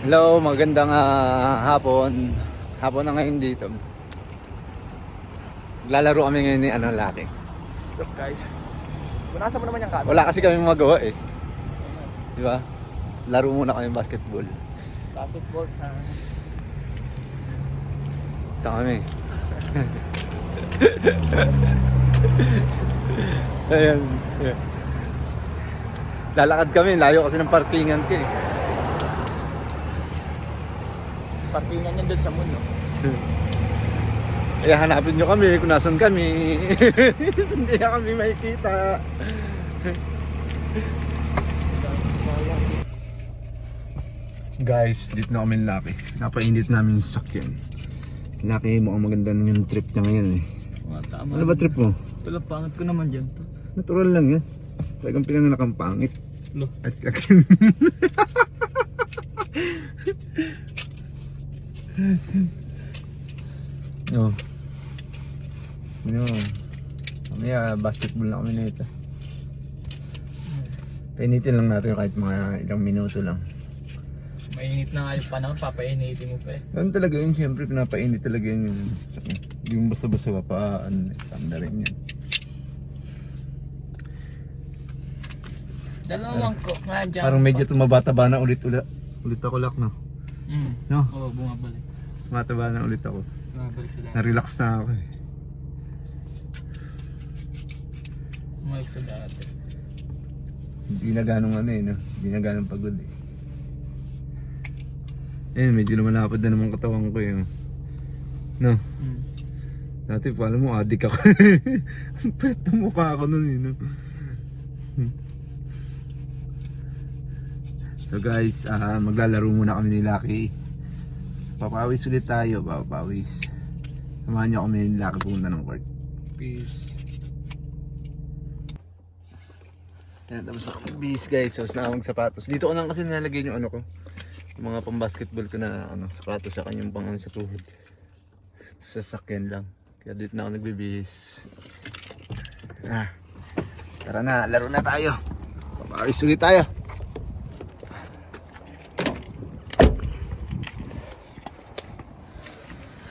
Hello, magandang ah, hapon. Hapon na ngayon dito. Lalaro kami ngayon ni ano, Laki. What's up guys? Punasan mo naman yung camera. Wala kasi kami magawa eh. Di ba? Laro muna kami basketball. Basketball sa... Ito kami. Ayan. Lalakad kami, layo kasi ng parkingan ko eh. Parkingan yan doon sa mundo. Kaya hanapin nyo kami kung nasan kami. Hindi na kami makikita. Guys, dito na kami laki. Napainit namin yung sasakyan. Laki mukhang maganda na yung trip niya ngayon eh. Oh, tama. Ano ba trip mo? Wala, pangit ko naman dyan to. Natural lang yan. Talagang pinanganak ang pangit. Lo. At. no. No. Mamaya basketball na kami nito. Painitin lang natin kahit mga ilang minuto lang. Mainit na nga yung panahon, papainitin mo pa eh. Ganun talaga yun, siyempre pinapainit talaga yun yung sakit. Yung basta-basta ka pa, ano, tanda rin yan. Dalawang cook nga dyan. Parang medyo tumabata-ba na ulit-ulit. Ulit ako lak, no? Mm. No? Oo, bumabalik. Tumataba na ulit ako. Bumabalik sa dati. Na-relax na ako eh. Bumalik sa dati. Hindi na ganong ano eh, no? Hindi na ganong pagod eh. Eh, medyo lumalapad na naman katawan ko eh. no? No? Mm. Dati, paano mo, adik ako. Ang pet na mukha ako nun eh, no? Hmm. So guys, ah maglalaro muna kami ni Lucky. Papawis ulit tayo, papawis. Samahan niyo kami ni Lucky pumunta ng court. Peace. Yan, tapos na bis guys, tapos na akong sapatos. Dito ko lang kasi nilalagay yung ano ko. Yung mga pang basketball ko na ano, sapatos sa kanyang pang ano, sa tuhod. Sa sakyan lang. Kaya dito na ako nagbibihis. Ah. Tara na, laro na tayo. Papawis ulit tayo.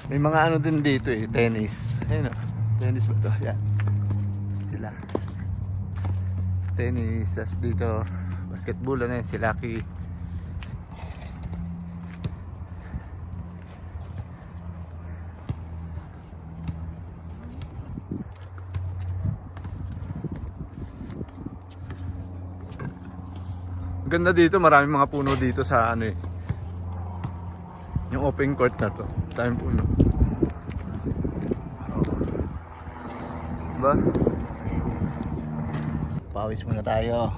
May mga ano din dito eh, tennis. Ayun o, tennis ba ito? Yan. Sila. Tennis, as dito, basketball, ano yun, si Lucky. Ang Ganda dito, maraming mga puno dito sa ano eh. Yung open court na to. Time puno. Diba? Pawis muna tayo.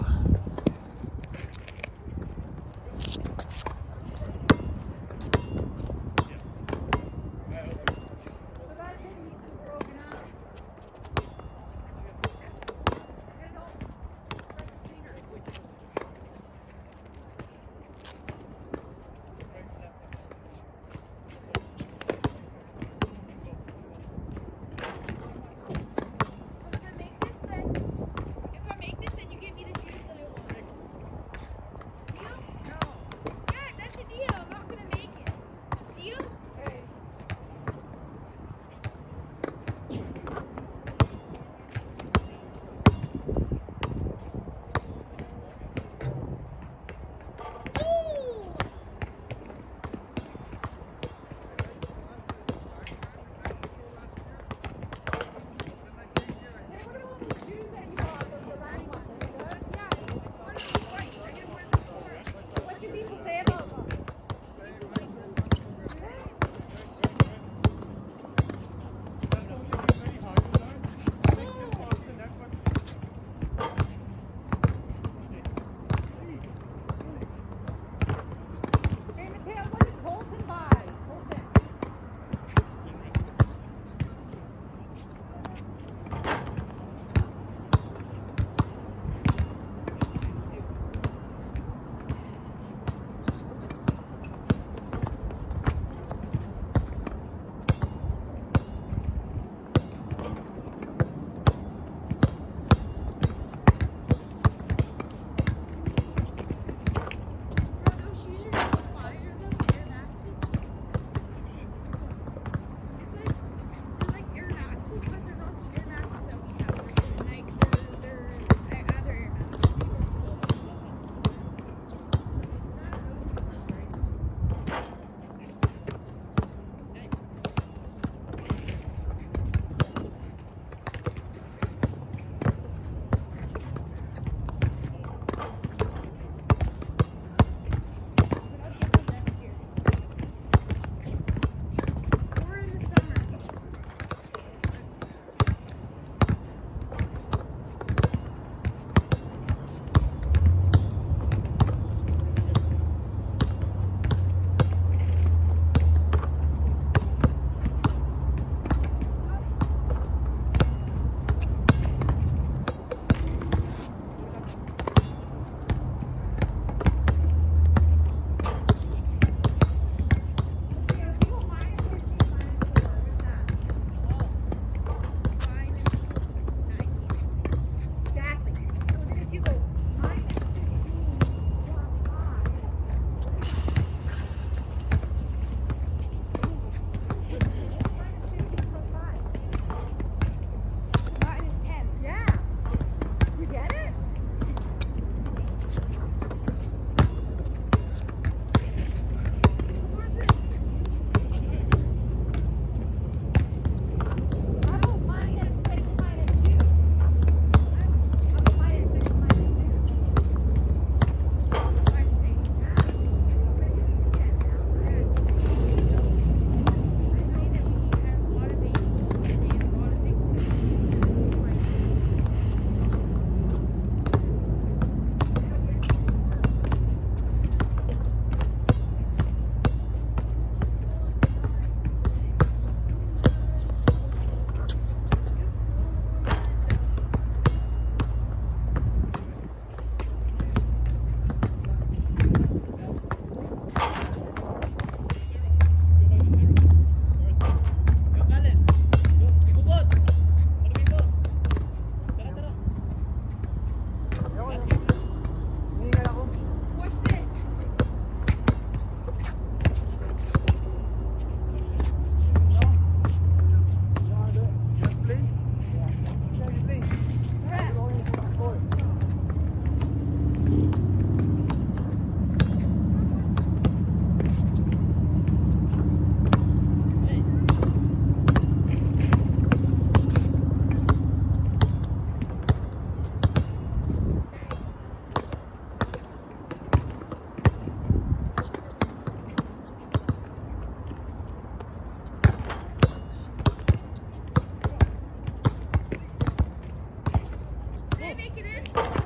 Bekir'in.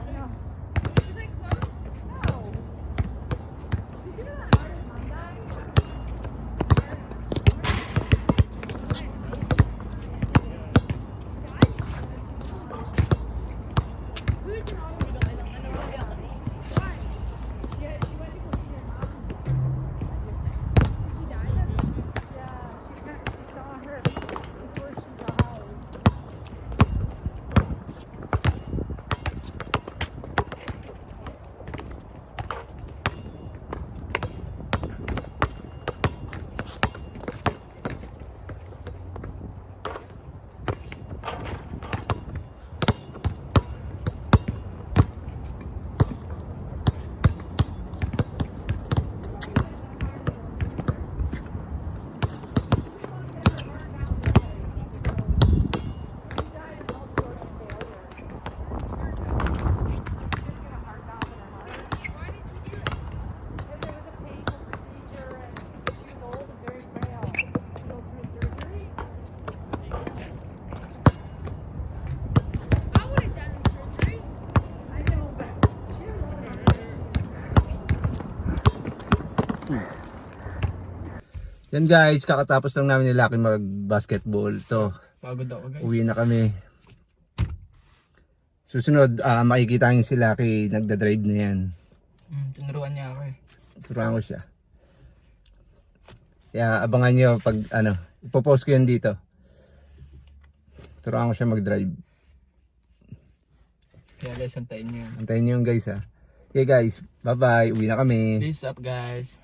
Yan guys, kakatapos lang namin ni Lucky mag-basketball. To, Pagod ako guys. uwi na kami. Susunod, ah, makikita niyo si Lucky, nagda-drive na yan. Hmm, tinuruan niya ako eh. Turuan ko siya. Kaya abangan nyo pag ano, ipopost ko yan dito. Turuan ko siya mag-drive. Kaya guys, antayin niyo. Antayin nyo yung guys ha. Okay guys, bye bye. Uwi na kami. Peace up guys.